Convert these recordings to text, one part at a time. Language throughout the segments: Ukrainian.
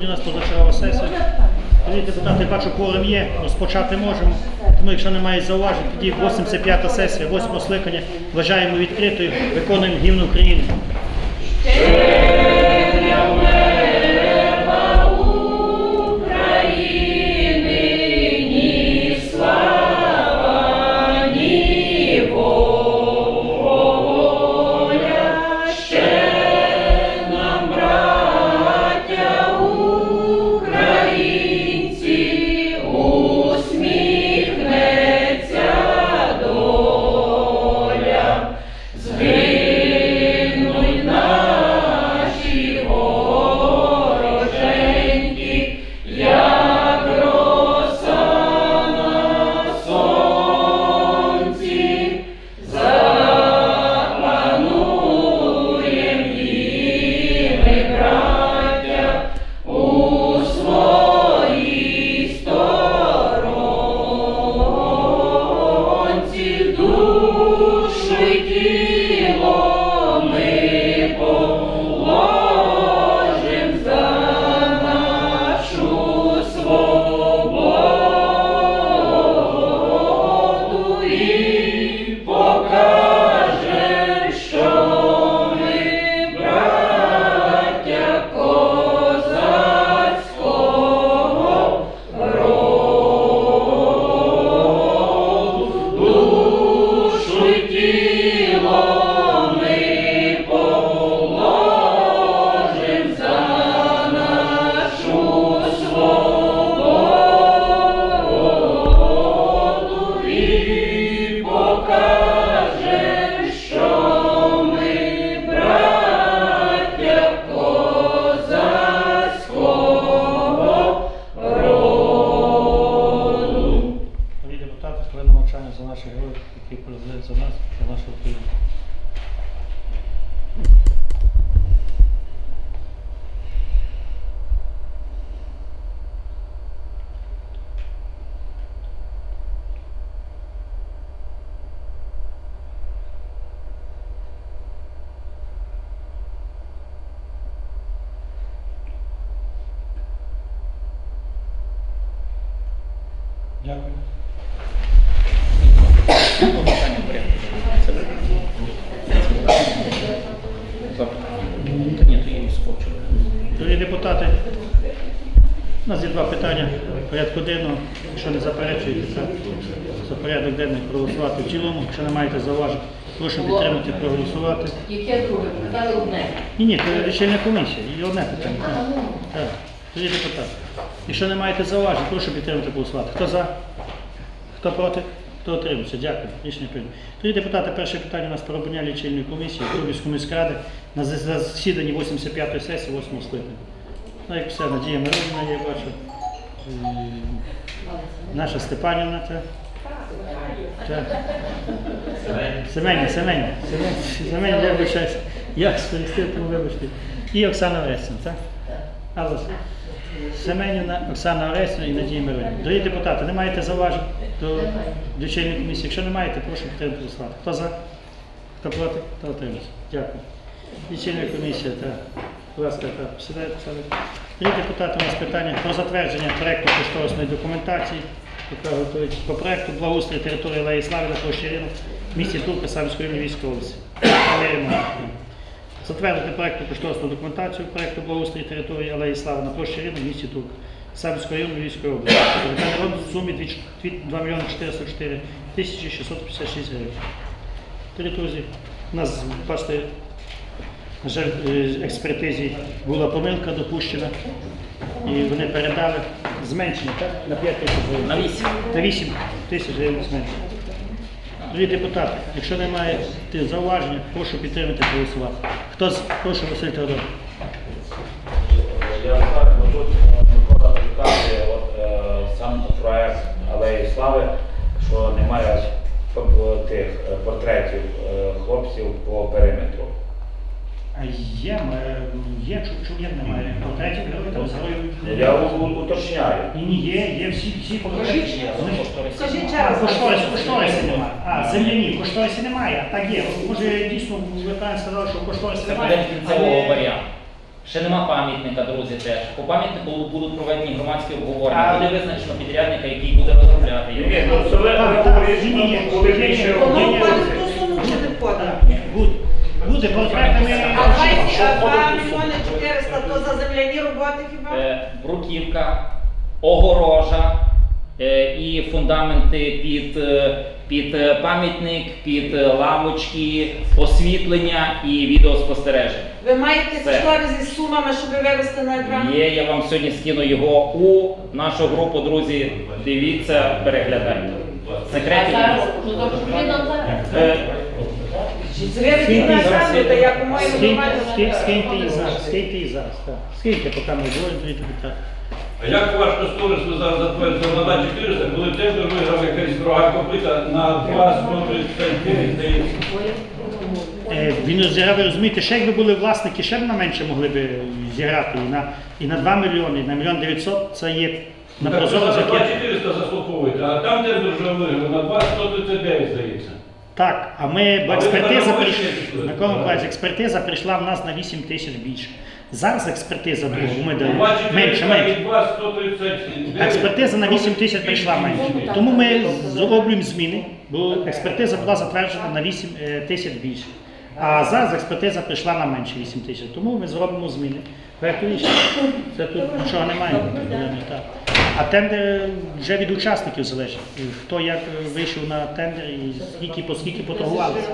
У нас позачергова сесія. Тоді депутати, бачу, кворум є, розпочати можемо. Тому якщо немає зауважень, тоді 85-та сесія, 8 скликання вважаємо відкритою, виконуємо гімн України. Дякую. Дорогі депутати, у нас є два питання порядку денного. Якщо не заперечуєте, це за порядок денний проголосувати в цілому. Якщо не маєте зауважень, прошу підтримати, проголосувати. Яке друге? Питали одне. Ні, ні, це рішення комісії. І одне питання. Так. Тоді депутати. Якщо не маєте зауважень, прошу підтримати голосувати. Хто за? Хто проти? Хто утримався? Дякую. Рішення прийнято. Тоді депутати, перше питання у нас про обрання лічильної комісії Кубівської міськради на засіданні 85-ї сесії 8 скликання. Ну, як все, Надія Миронівна, я бачу. Е, Наша Степанівна. Та. Так. Семенія, Семенія. Семенія, я вибачаюся. Як сперестив, тому вибачте. І Оксана Орестівна, так? Алло. Семенівна, Оксана Орестівна і Надія Миронівна. Дорогі депутати, не маєте зауважень до лічильної комісії? Якщо не маєте, прошу підтримати голосувати. Хто за? Хто проти? Хто утримався? Дякую. Лічильна комісія, так. Будь ласка, так, сідайте, сядайте. Дорогі депутати, у нас питання про затвердження проекту кошторисної документації, яка готується по проекту благоустрій території Алеї Слави на площі ринок в місті Турка Савської Львівської області. Затвердити проекту кошторисну документацію проекту благоустрій території Алеї Слави на площі ринок в місті Турка Савської району Львівської області. Капітальний робот в сумі 2 мільйони 404 тисячі 656 гривень. Друзі, у нас, бачите, на жаль, е, експертизі була помилка допущена, і вони передали зменшення так? на 5 тисяч гривень. На 8. На 8 тисяч гривень зменшення. Дорогі депутати, якщо немає тих зауважень, прошу підтримати голосувати. Хто з прошу Василь Теодор. Я так, тут е, Микола підказує е, сам проект Алеї Слави, що немає тих е, портретів хлопців по периметру. А є, е, є, чу- як немає портретів героїв героїв. Я уточняю. Ні, ні, є, є всі, всі. Покажіть. Скажіть ще раз. кошторис, кошторисі немає. А, земляні, кошторисі немає. Так є. Може, дійсно, ви правильно сказали, що кошторисі Це буде немає. кінцевого варіанту. Ще нема пам'ятника, друзі, теж. По пам'ятнику будуть проведені громадські обговорення. А- Буде визначено підрядника, який буде розробляти його. Ні, ну це ви говорите, ні, ні, що коли ні, Воно ні, ні. входить в ту суму чи не входить? Буде конкретними. А 2 мільйони 400 то за земляні роботи хіба? Е, бруківка, огорожа е, і фундаменти під, е, під е, пам'ятник, під е, лавочки, освітлення і відеоспостереження. Ви маєте Це. із сумами, щоб вивести на екран? Є, я вам сьогодні скину його у нашу групу, друзі. Дивіться, переглядайте. Секретів. Немає. ну, добре, він нам зараз. Е, Виведіть на екран, то я, по-моєму, Скиньте, нормально. скиньте, її зараз, скиньте її зараз, так. Скиньте, поки ми говоримо, тоді так. А як ваш кошторис ви зараз затвердили на 2400, коли тендер виграв якась друга копита на 239, здається? Е, Він зіграв, ви розумієте, ще якби були власники, ще б на менше могли б зіграти. І на, і на 2 мільйони, і на мільйон 900 це є на Так, ви прозоро зараз закрито. 2400 заслуховуєте, а там тендер вже виграв на 2139, здається. Так, а ми, бо експертиза на прийшла? Микола Миколаївич, експертиза прийшла в нас на 8 тисяч більше. Зараз експертиза другу ми дали менше, менше. від вас 139. Експертиза на 8 тисяч прийшла менше. Тому ми зроблюємо зміни, бо експертиза була затверджена на 8 е, тисяч більше. А зараз експертиза прийшла на менше 8 тисяч. Тому ми зробимо зміни. Рішення. Це тут нічого немає. так. А тендер вже від учасників залежить. Хто як е, вийшов на тендер і скільки по скільки поторгувалися.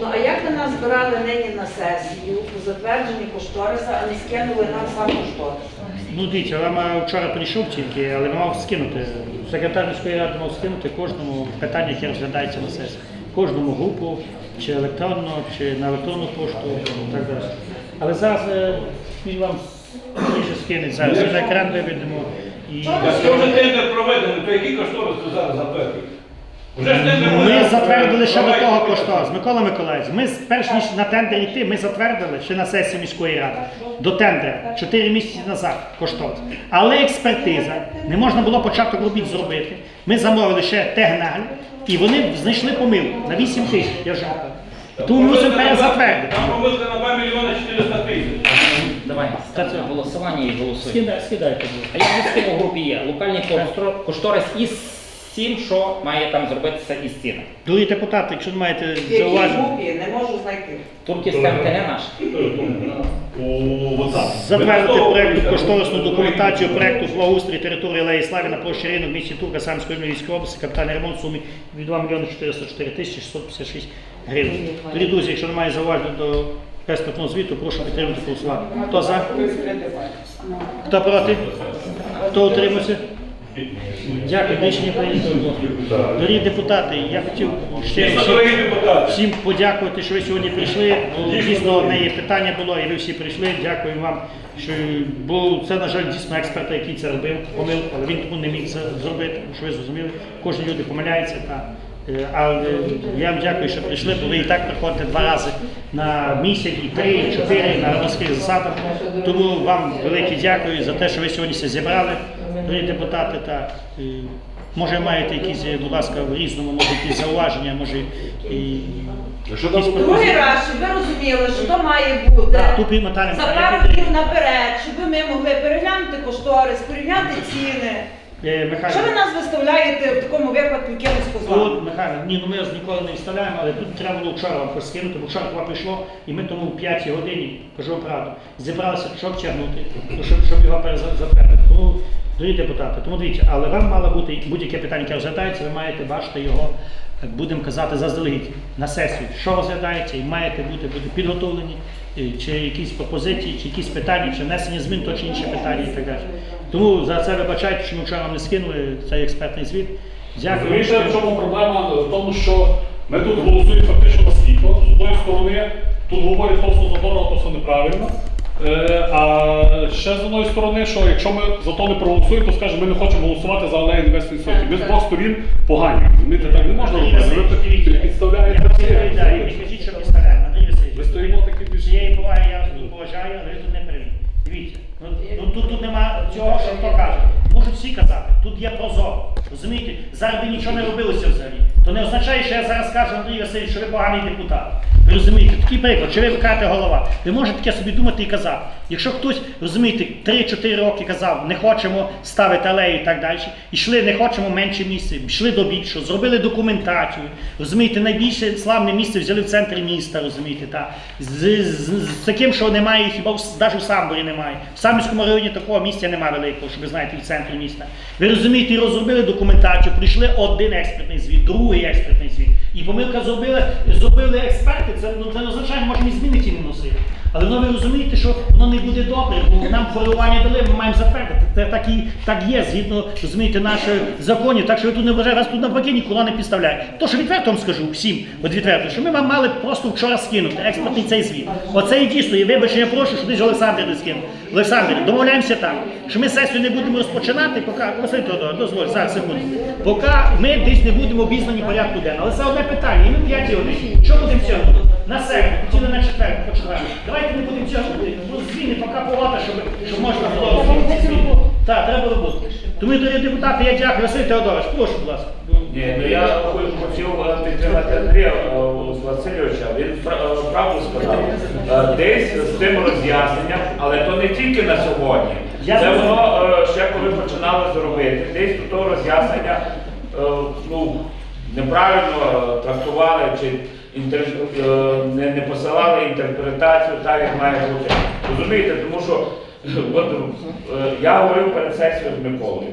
Ну, а як ви нас збирали нині на сесію у затвердженні кошториса, а не скинули нам сам кошторис? Ну дивіться, я вчора прийшов тільки, але мав скинути. Секретар міської ради мав скинути кожному питання, яке розглядається на сесії. Кожному групу, чи електронно, чи на електронну пошту, і так далі. Але зараз е, він вам більше скинуть зараз. І на екран виведемо. І... Якщо вже тендер проведений, то який кошторис ви зараз ж тендер Ми проведений. затвердили ще до того кошторис. кошторис. Микола Миколаївич, ми з- перш ніж на тендер йти, ми затвердили ще на сесії міської ради до тендера 4 місяці назад кошторис. Але експертиза, не можна було початок робіт зробити. Ми замовили ще технагляд, і вони знайшли помилку на 8 тисяч. Я вже ми мусимо перезатвердити. Там помилка на 2 мільйони 400 тисяч. Давай, ставте на голосування і голосуємо. Скидай, скидайте. А я вже скинув в групі є. Локальний кошторис- кошторис із всім, що має там зробитися із цінами. Дорогі депутати, якщо не маєте В якій зауважень, групі не можу знайти. Турківська МТГ наш. затвердити проєкту кошторисну документацію проєкту благоустрій території Алеї Слави на площі ринок в місті Турка Самської Львівської області, капітальний ремонт в сумі від 2 мільйони 404 тисячі 656 гривень. Тоді, друзі, якщо немає зауважень до експертного звіту, прошу підтримати голосувати. Хто за? Хто проти? Хто утримався? Дякую, рішення прийнято. Дорогі депутати, я хотів ще всім подякувати, що ви сьогодні прийшли. Дійсно, одне є питання було, і ви всі прийшли. Дякую вам. Що, бо це, на жаль, дійсно експерт, який це робив, помилку, але він тому не міг це зробити, що ви зрозуміли. Кожен люди помиляється. Та, але я вам дякую, що прийшли, бо ви і так приходите два рази на місяць, і три, і чотири на громадських засадах. Тому вам велике дякую за те, що ви сьогодні все зібрали, дорогі депутати. Та, е, Може маєте якісь, е, будь ласка, в різному, може якісь зауваження, може і Другий раз, щоб ви розуміли, що то має бути за пару днів наперед, щоб ми могли переглянути кошторис, порівняти ціни. Е, Михайло, Що ви нас виставляєте в такому випадку якимось козлами? Тут, Михайло, ні, ну ми ж ніколи не вставляємо, але тут треба було вчора вам поскинути, бо вчора коли прийшло, і ми тому в 5 годині, кажу вам правду, зібралися, щоб тягнути, ну, щоб, щоб його перезатвердити. Тому, дорогі депутати, тому дивіться, але вам мало бути будь-яке питання, яке розглядається, ви маєте бачити його, як будемо казати, заздалегідь на сесію, що розглядається, і маєте бути, бути підготовлені, е, чи якісь пропозиції, чи якісь питання, чи внесення змін, то чи інші питання і так далі. Тому за це вибачайте, що ми вчора вам не скинули цей експертний звіт. Дякую. Розумієте, в чому проблема в тому, що ми тут голосуємо фактично на світло. З одної сторони, тут говорять то все задорого, то все неправильно. Е, а ще з одної сторони, що якщо ми за то не проголосуємо, то скажемо, ми не хочемо голосувати за алею інвестицій. Ми з двох сторін погані. Розумієте, так не можна робити. Ви підставляєте Дивіться, ну, ну тут, тут нема цього, що хто каже. Можуть всі казати, тут є прозоро. Розумієте? Зараз би нічого не робилося взагалі. То не означає, що я зараз кажу, Андрій Васильович, що ви поганий депутат. Розумієте, такий приклад, чи ви кажете голова. Ви можете таке собі думати і казати. Якщо хтось, розумієте, 3-4 роки казав, не хочемо ставити алею і так далі, йшли, не хочемо менше місця, йшли до більшого, зробили документацію, розумієте, найбільше славне місце взяли в центрі міста, розумієте, та, з, з, з таким, що немає, хіба навіть у Самборі немає. В Самбірському районі такого місця немає великого, щоб ви знаєте, в центрі міста. Ви розумієте, розробили документацію, прийшли один експертний звіт, другий експертний звіт. І помилка зробили, зробили експерти, це, ну, це не означає, може і зміни ті не носити. Але ну, ви розумієте, що воно не буде добре, бо нам формування дали, ми маємо затвердити. Це так і так є, згідно розумієте, наших законів. Так що ви тут не вважаєте, вас тут навпаки ніколи не підставляє. То, що відверто вам скажу всім, от відверто, що ми вам мали просто вчора скинути експертний цей звіт. Оце і дійсно, і вибачення прошу, що десь Олександр не скинув. Олександр, домовляємося так, що ми сесію не будемо розпочинати, поки Василь Тодор, дозволь, зараз секунду. Поки ми десь не будемо обізнані порядку денного. Але це одне питання, і ми п'яті години. Що будемо сьогодні? На середу, хотіли на четвер, по четвер. Давайте не будемо сьогодні. Ну, зміни, поки погода, щоб, щоб можна було робити. Так, треба роботи. Тому, дорогі депутати, я дякую. Василь Теодорович, прошу, будь ласка. Ні, ну я хотів підтримати Андрія е, Васильовича. Він е, правду сказав. Е, Десь з тим роз'ясненням, але то не тільки на сьогодні. Це воно ще коли починали зробити. Десь до того роз'яснення ну, неправильно трактували чи е, не, посилали інтерпретацію так, як має бути. Розумієте, тому що от, е, я говорив перед сесією з Миколою.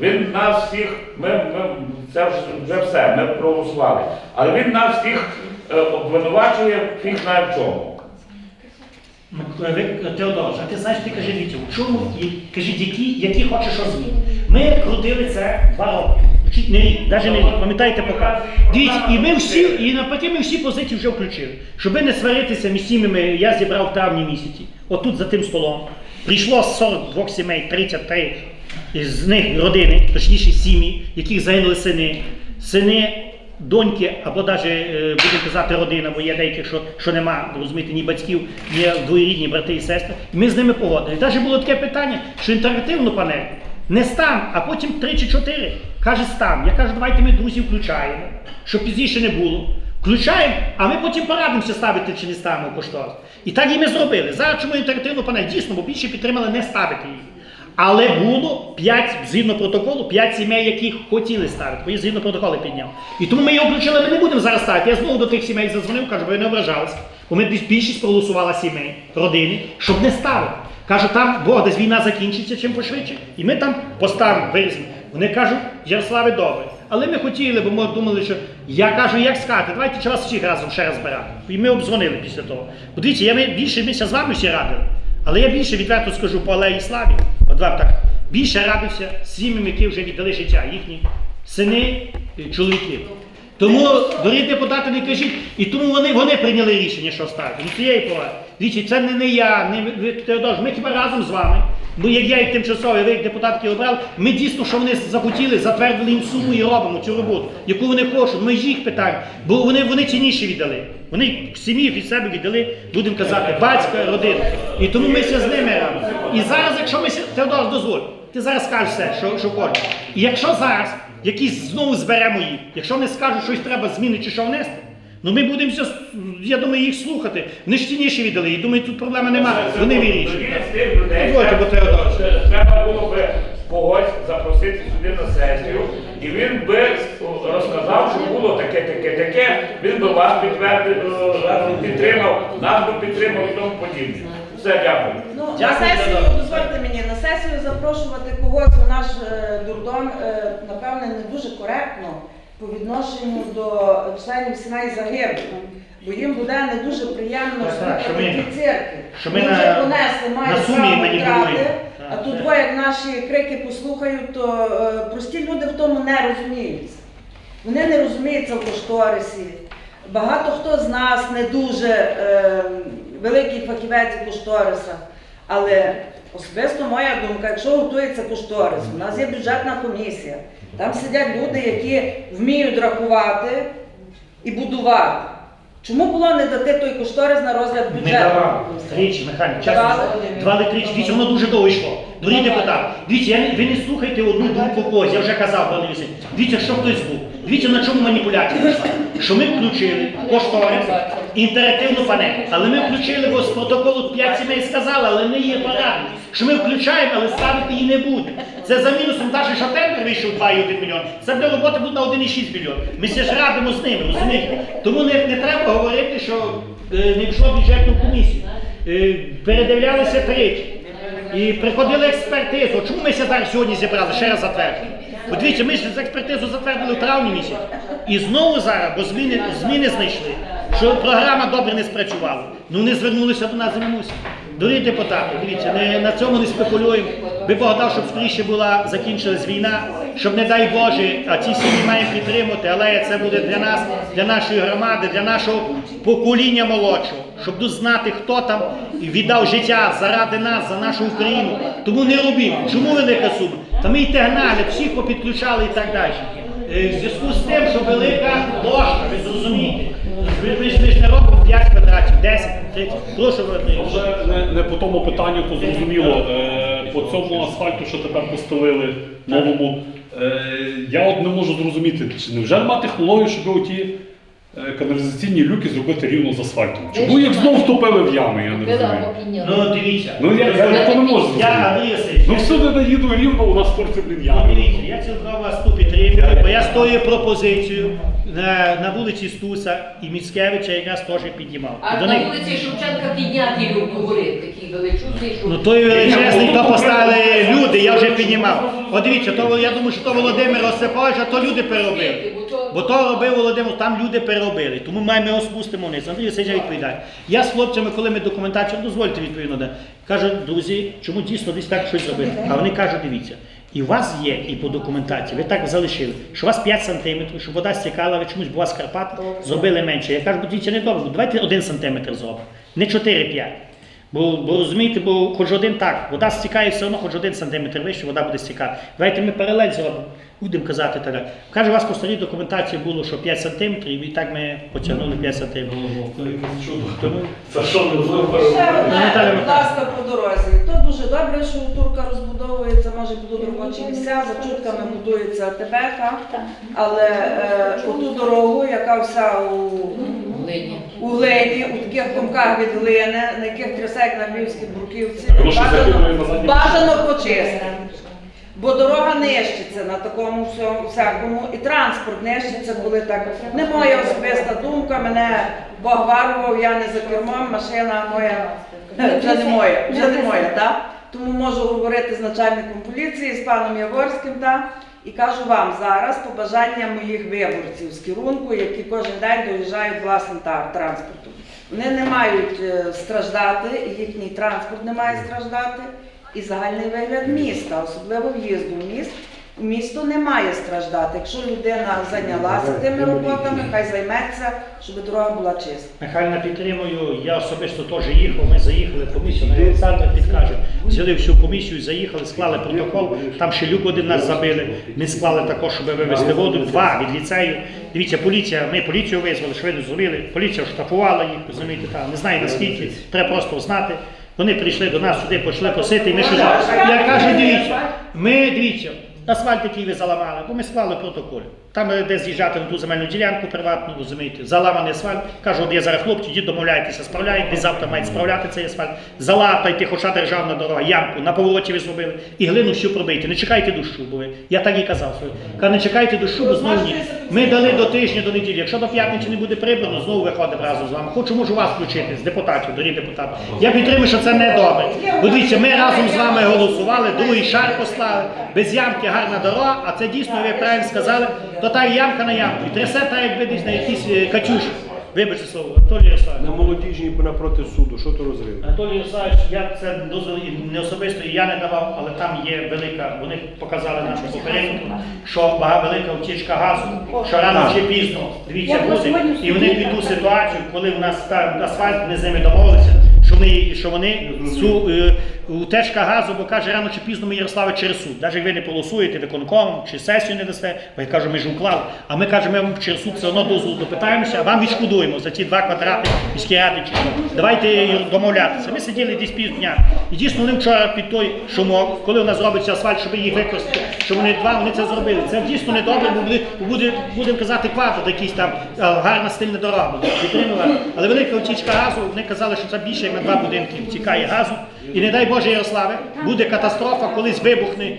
Він нас всіх, ми, ми це вже, все, ми проголосували. Але він нас всіх е, обвинувачує, фіг знає в чому. Ви, Теодорович, а ти знаєш, ти кажи Вітю, в чому і кажіть, які, які хочеш що зміни. Ми крутили це два роки. Не навіть не пам'ятаєте поки. Дивіться, і ми всі, і навпаки, ми всі позиції вже включили. Щоб не сваритися між сім'ями, я зібрав в травні місяці. Отут за тим столом. Прийшло 42 сімей, 33 з них родини, точніше сім'ї, яких загинули сини. Сини доньки, або навіть будемо казати родина, бо є деяких, що, що нема, розумієте, ні батьків, є двоєрідні брати і сестри. Ми з ними погодили. Навіть було таке питання, що інтерактивну панель не стам, а потім три чи чотири. Каже, стам. Я кажу, давайте ми друзів включаємо, щоб пізніше не було. Включаємо, а ми потім порадимося ставити чи не ставимо кошторис. І так і ми зробили. Зараз чому інтерактивну панель? Дійсно, бо більше підтримали не ставити її. Але було 5, згідно протоколу, 5 сімей, яких хотіли ставити, бо я згідно протоколу підняв. І тому ми його включили, ми не будемо зараз ставити. Я знову до тих сімей задзвонив, кажу, ви не ображалися. Бо ми більш- більшість проголосувала сімей, родини, щоб не ставити. Кажу, там, бо десь війна закінчиться чим пошвидше, і ми там поставимо, вирізимо. Вони кажуть, Ярославе, добре. Але ми хотіли, бо ми думали, що я кажу, як сказати, давайте чи вас всіх разом ще раз збирати. І ми обдзвонили після того. Подивіться, я більше ще з вами всі радили. Але я більше відверто скажу по Алеї Славі, от вам так, більше радився з сім'ями, які вже віддали життя, їхні сини, і чоловіки. Тому, дорогі депутати, не кажіть, і тому вони, вони прийняли рішення, що ставити. Ну цієї поваги. Дивіться, це не, не я, не Теодор, ми хіба разом з вами. Бо як я як тимчасовий, ви як депутатки обрали, ми дійсно, що вони захотіли, затвердили їм суму і робимо цю роботу, яку вони хочуть. Ми ж їх питаємо, бо вони, вони цінніші віддали. Вони сім'ї від себе віддали, будемо казати, батька, родину. І тому ми все з ними разом. І зараз, якщо ми Теодор, дозволь, ти зараз скажеш все, що, що хочеш. І якщо зараз якісь знову зберемо їх, якщо вони скажуть, що щось треба зміни чи що внести, ну ми будемо, я думаю, їх слухати. Вони ж цінніші віддали, і думаю, тут проблеми немає. Вони вирішують. Дозвольте, бо Теодор. Треба було би когось запросити сюди на сесію, і він би розказав, що було таке, таке, таке, він би вас підтвердив, е, підтримав, нас би підтримав і тому подібне. Все, дякую. Ну, на сесію, дозвольте мені, на сесію запрошувати когось у наш е, дурдом, е, напевне, не дуже коректно по відношенню до членів сімей загиблих. Бо їм буде не дуже приємно Так, так, що ми- слухати ті церкви. що ми Ми на- вже понесли, на мають сумі право маніпулюємо. втрати, Так. а тут двоє як наші крики послухають, то е, прості люди в тому не розуміються. Вони не розуміються в кошторисі. Багато хто з нас не дуже е, великий фахівець у кошторисах. Але особисто моя думка, якщо готується кошторис, у нас є бюджетна комісія, там сидять люди, які вміють рахувати і будувати. Чому було не дати той кошторис на розгляд Не бюджету? давав. Тричі, Михайло, чесно. Давали? Давали тричі. Дивіться, воно дуже довго йшло. Дорогі депутати, дивіться, я не- ви не слухайте одну думку когось, я вже казав, пане Василь. Дивіться, що хтось був. Дивіться, на чому маніпуляція пішла. Що ми включили кошторис, інтерактивну панель. Але ми включили, бо з протоколу 5 сімей сказали, але не є парадні. Що ми включаємо, але ставити її не буде. Це за мінусом навіть що тендер вийшов 2,1 мільйон. Це буде роботи буде на 1,6 мільйон. Ми ще ж радимо з ними, розумієте? Тому не, не треба говорити, що е, не йшло бюджетну комісію. Е, передивлялися тричі. І приходили експертизу. Чому ми ся зараз сьогодні зібрали? Ще раз затвердили. От ми ж з експертизу затвердили в травні місяці. І знову зараз, бо зміни, зміни знайшли, що програма добре не спрацювала. Ну не звернулися до нас звернуся. Дорогі депутати, дивіться, не, на цьому не спекулюємо. Би Бог щоб скоріше була закінчилась війна, щоб, не дай Боже, а ці сім'ї маємо підтримати, але це буде для нас, для нашої громади, для нашого покоління молодшого, щоб знати, хто там віддав життя заради нас, за нашу Україну. Тому не робіть. Чому велика сума? Та ми й тегнали, всіх попідключали і так далі. Е, В зв'язку з тим, що велика ложка, ви зрозумієте. Ви ж не робимо 5 квадратів, 10, 30. Прошу не, не по тому питанню, то зрозуміло. Е, по цьому асфальту, що тепер постелили новому, е, я от не можу зрозуміти, чи невже нема технологію, щоб оті е, каналізаційні люки зробити рівно з асфальтом? Чому їх знову втопили в ями, я не розумію. Ну дивіться. Ну я, я, я не можу зрозуміти. Я Андрій Васильович. Ну всюди не їду рівно, у нас торці, блін, Ну, ями. дивіться, я цілком вас тут бо я з тою пропозицією на, на вулиці Стуса і Міцкевича якраз теж піднімав. А До на них- вулиці Шевченка підняті люк говорить, такий величезний, що... Ну той величезний, то поставили люди, я вже піднімав. От дивіться, то я думаю, що то Володимир Осипович, а то люди переробили. Бо то робив Володимир, там люди переробили. Тому ми його спустимо вниз. Андрій Васильович відповідає. Я з хлопцями, коли ми документацію, дозвольте відповідно, де, кажу, друзі, чому дійсно десь так щось зробити? А вони кажуть, дивіться. І у вас є, і по документації, ви так залишили, що у вас 5 сантиметрів, щоб вода стікала, ви чомусь, у Карпат зробили менше. Я кажу, дивіться, не добре, давайте 1 сантиметр зробимо, не 4-5. Бо, бо розумієте, бо хоч один так, вода стікає все одно, хоч один сантиметр вище, вода буде стікати. Давайте ми паралель зробимо, будемо казати так. Каже, у вас по старій документації було, що 5 сантиметрів, і так ми потягнули 5 сантиметрів. Тому Це що не Ще одне, будь ласка, по дорозі. Дуже добре, що турка розбудовується, може будуть робочі місця, за чутками будується АТБ, але е, оту дорогу, яка вся у, Глині. у глині, у таких комках від глини, на яких трясе, як на львівській бруківці, бажано почистити. Бо дорога нищиться на такому всьому всякому, і транспорт нищиться, коли так. Не моя особиста думка, мене Бог варував, я не за кермом, машина моя вже не моя, вже не моя, так? Тому можу говорити з начальником поліції, з паном Яворським, так? І кажу вам зараз побажання моїх виборців з керунку, які кожен день доїжджають власним транспортом. Вони не мають е, страждати, їхній транспорт не має страждати, і загальний вигляд міста, особливо в'їзду в міст. Місто не має страждати. Якщо людина зайнялася тими роботами, хай займеться, щоб дорога була чиста. Михайлівна підтримую, я особисто теж їхав, ми заїхали в комісію, на Олександр підкаже. Взяли всю комісію, заїхали, склали протокол, там ще люк один нас забили. Ми склали також, щоб вивезти воду, два від ліцею. Дивіться, поліція, ми поліцію визвали, швидко зробили, поліція штрафувала їх, розумієте, там, не знаю наскільки, треба просто знати. Вони прийшли до нас сюди, почали просити, і ми що Я кажу, дивіться, ми дивіться, асфальт, який ви заламали, бо ми склали протокол. Там е, де з'їжджати на ту земельну ділянку приватну, розумієте, заламаний асфальт. Кажу, от є зараз хлопці, йдіть домовляйтеся, справляють, десь завтра мають справляти цей асфальт. Залатайте, хоча державна дорога, ямку на повороті ви зробили, і глину всю пробийте. Не чекайте дощу, бо ви. Я так і казав. Кажу, не чекайте дощу, бо знову ні. Ми дали до тижня, до неділі. Якщо до п'ятниці не буде прибрано, знову виходимо разом з вами. Хочу, можу вас включити з депутатів, дорогі депутати. Я підтримую, що це не добре. Бо дивіться, ми разом з вами голосували, другий шар послали, без ямки гарна дорога, а це дійсно, ви правильно сказали, то та ямка на ямку. І трясе та якби десь на якісь е, катюші. Вибачте слово, Анатолій Ярославович. На молодіжній напроти суду, що то розрив? Анатолій Ярославович, я це дозвіл не особисто і я не давав, але там є велика, вони показали нашу попереднику, що бага велика втічка газу, що рано чи пізно, дивіться, буде. І вони під ту ситуацію, коли в нас та асфальт, ми з ними домовилися, що ми що вони цю е, утечка газу, бо каже, рано чи пізно ми Ярославе через суд. Навіть ви не голосуєте виконкомом чи сесію не дасте, бо я кажу, ми ж уклали. А ми кажемо, ми вам через суд все одно дозволу допитаємося, а вам відшкодуємо за ті два квадрати міській ради чи що. Давайте домовлятися. Ми сиділи десь півдня. І дійсно вони вчора під той шумок, коли у нас робиться асфальт, щоб їх використати, що вони два, вони це зробили. Це дійсно не добре, бо буде, буде будемо казати квадрат, якийсь там гарна стильна дорога. Підтримували. Але велика утічка газу, вони казали, що це більше як на два будинки втікає газу. І не дай Боже, Ярославе, буде катастрофа, колись вибухне.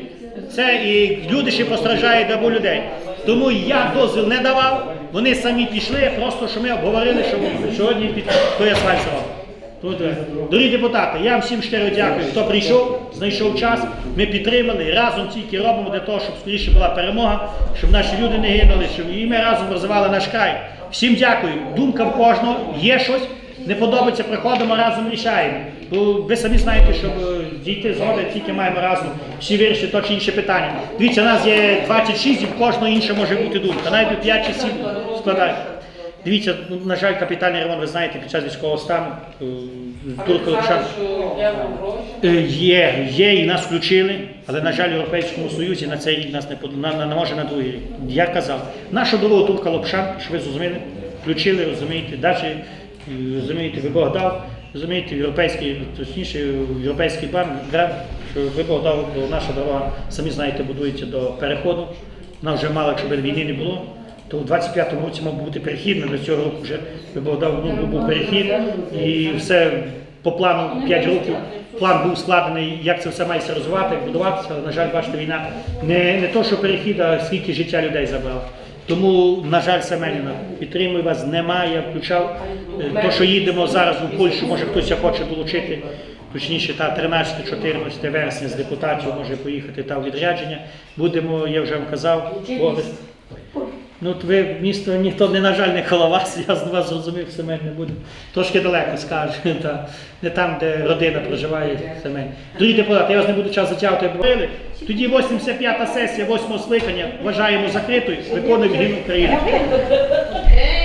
Це і люди ще постраждають або людей. Тому я дозвіл не давав, вони самі пішли, просто що ми обговорили, що сьогодні під зробимо. Тут, е, Дорогі депутати, я вам всім щиро дякую, хто прийшов, знайшов час. Ми підтримали разом тільки робимо для того, щоб скоріше була перемога, щоб наші люди не гинули, щоб і ми разом розвивали наш край. Всім дякую. Думка в кожного, є щось, не подобається, приходимо разом рішаємо. Бо ви самі знаєте, щоб е, дійти згоди, тільки маємо разом всі вирішити то чи інше питання. Дивіться, у нас є 26 і в кожного інше може бути думка. Навіть 5 чи 7 складають. Дивіться, ну, на жаль, капітальний ремонт, ви знаєте, під час військового стану е, Турко Олександр Е, є, є і нас включили, але на жаль, в Європейському Союзі на цей рік нас не на, на, на може на другий рік. Я казав, нашу дорогу Турка Лапшан, що ви зрозуміли, включили, розумієте, далі розумієте, ви Бог дав, розумієте, європейський, точніше, європейський банк, що ви Бог дав, бо наша дорога, самі знаєте, будується до переходу. Нам вже мало, якщо б війни не було. То у 25-му році мав бути перехід, але цього року вже був дав ну, був перехід і все по плану 5 років. План був складений, як це все має все розвивати, будуватися. На жаль, бачите, війна не, не то, що перехід, а скільки життя людей забрала. Тому, на жаль, Семеніна, підтримую вас, немає. Я включав те, то, що їдемо зараз у Польщу, може хтось хоче долучити. Точніше, та 13-14 вересня з депутатів може поїхати та у відрядження. Будемо, я вже вам казав. Ну, от ви місто ніхто не, на жаль, не коло вас, я з вас зрозумів, Семен не буде. Трошки далеко скаже, та, не там, де родина проживає Семен. Другі депутати, я вас не буду час затягувати, говорили. Тоді 85-та сесія, 8 скликання, вважаємо закритою, виконуємо гімн України.